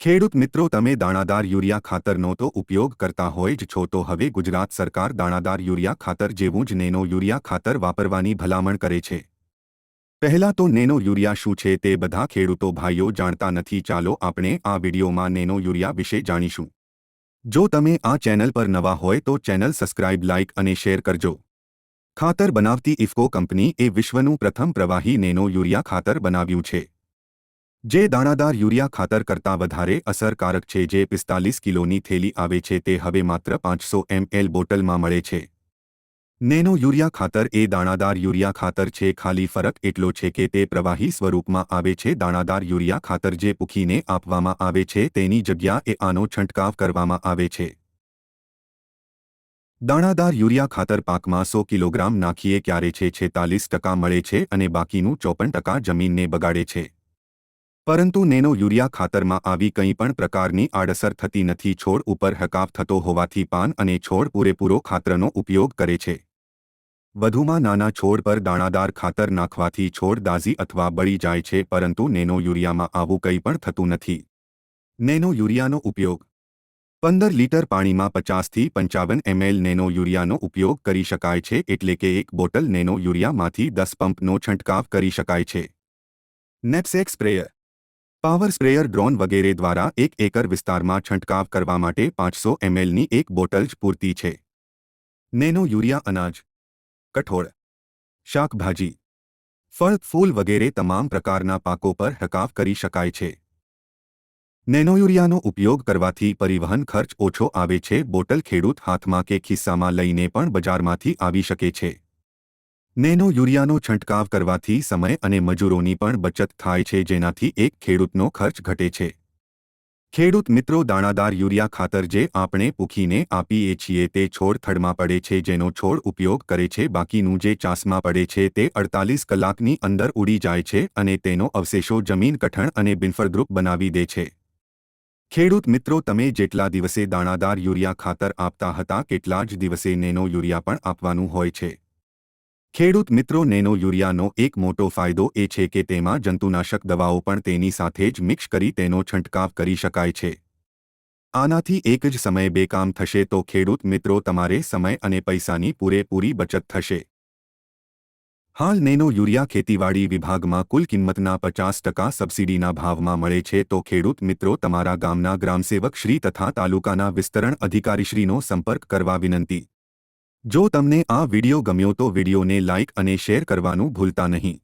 ખેડૂત મિત્રો, તમે દાણાદાર યુરિયા ખાતરનો તો ઉપયોગ કરતા હોય જ છો, તો હવે ગુજરાત સરકાર દાણાદાર યુરિયા ખાતર જેવું જ નેનો યુરિયા ખાતર વાપરવાની ભલામણ કરે છે. પહેલા તો નેનો યુરિયા શું છે તે બધા ખેડૂતો ભાઈઓ જાણતા નથી, ચાલો આપણે આ વિડીયોમાં નેનો યુરિયા વિશે જાણીશું. જો તમે આ ચેનલ પર નવા હોય, તો ચેનલ સબસ્ક્રાઇબ, લાઇક અને શેર કરજો. ખાતર બનાવતી ઇફકો કંપની એ વિશ્વનું પ્રથમ પ્રવાહી નેનો યુરિયા ખાતર બનાવ્યું છે. જે દાણાદાર યુરિયા ખાતર કરતાં વધારે અસરકારક છે, જે પિસ્તાલીસ કિલોની થેલી આવે છે, તે હવે માત્ર પાંચસો એમએલ બોટલમાં મળે છે. નેનો યુરિયા ખાતર એ દાણાદાર યુરિયા ખાતર છે, ખાલી ફરક એટલો છે કે તે પ્રવાહી સ્વરૂપમાં આવે છે. દાણાદાર યુરિયા ખાતર જે પૂખીને આપવામાં આવે છે, તેની જગ્યાએ આનો છંટકાવ કરવામાં આવે છે. દાણાદાર યુરિયા ખાતર પાકમાં સો કિલોગ્રામ નાખીએ, ક્યારે છે છેતાલીસ ટકા મળે છે અને બાકીનું ચોપન ટકા જમીનને બગાડે છે. પરંતુ નેનો યુરિયા ખાતરમાં આવી કંઈ પણ પ્રકારની આડઅસર થતી નથી. છોડ ઉપર હકાફ થતો હોવાથી પાન અને છોડ પૂરેપૂરો ખાતરનો ઉપયોગ કરે છે. વધુમાં નાના છોડ પર દાણાદાર ખાતર નાખવાથી છોડ દાઝી અથવા બળી જાય છે, પરંતુ નેનો યુરિયામાં આવું કંઈ પણ થતું નથી. નેનો યુરિયાનો ઉપયોગ. પંદર લીટર પાણીમાં પચાસથી પંચાવન એમએલ નેનો યુરિયાનો ઉપયોગ કરી શકાય છે, એટલે કે એક બોટલ નેનો યુરિયામાંથી દસ પંપનો છંટકાવ કરી શકાય છે. Knapsack sprayer. Power sprayer drone વગેરે દ્વારા એક એકર વિસ્તારમાં છંટકાવ કરવા માટે પાંચસો એમએલની એક બોટલ જ પૂરતી છે. નેનો યુરિયા અનાજ, કઠોળ, શાકભાજી, ફળ, ફૂલ વગેરે તમામ પ્રકારના પાકો પર હકાવ કરી શકાય છે. નેનો યુરિયાનો ઉપયોગ કરવાથી પરિવહન ખર્ચ ઓછો આવે છે, બોટલ ખેડૂત હાથમાં કે ખિસ્સામાં લઈને પણ બજારમાંથી આવી શકે છે. નેનો યુરિયાનો છંટકાવ કરવાથી સમય અને મજૂરોની પણ બચત થાય છે, જેનાથી એક ખેડૂતનો ખર્ચ ઘટે છે. ખેડૂત મિત્રો, દાણાદાર યુરિયા ખાતર જે આપણે પૂખીને આપીએ છીએ તે છોડ થડમાં પડે છે, જેનો છોડ ઉપયોગ કરે છે, બાકીનું જે ચાસમાં પડે છે તે અડતાલીસ કલાકની અંદર ઉડી જાય છે અને તેનો અવશેષો જમીન કઠણ અને બિનફળદ્રુપ બનાવી દે છે. ખેડૂત મિત્રો, તમે જેટલા દિવસે દાણાદાર યુરિયા ખાતર આપતા હતા, કેટલા જ દિવસે નેનો યુરિયા પણ આપવાનું હોય છે. ખેડૂત મિત્રો, નેનો યુરિયાનો એક મોટો ફાયદો એ છે કે તેમાં જંતુનાશક દવાઓ પણ તેની સાથે જ મિક્સ કરી તેનો છંટકાવ કરી શકાય છે. આનાથી એક જ સમયે બેકામ થશે તો ખેડૂત મિત્રો, તમારે સમય અને પૈસાની પૂરેપૂરી બચત થશે. હાલ નેનો યુરિયા ખેતીવાડી વિભાગમાં કુલ કિંમતના પચાસ ટકા સબસિડીના ભાવમાં મળે છે તો ખેડૂત મિત્રો, તમારા ગામના ગ્રામસેવક શ્રી તથા તાલુકાના વિસ્તરણ અધિકારીશ્રીનો સંપર્ક કરવા વિનંતી. જો તમને આ વિડિયો ગમ્યો તો વિડિયોને લાઇક અને શેર કરવાનું ભૂલતા નહીં.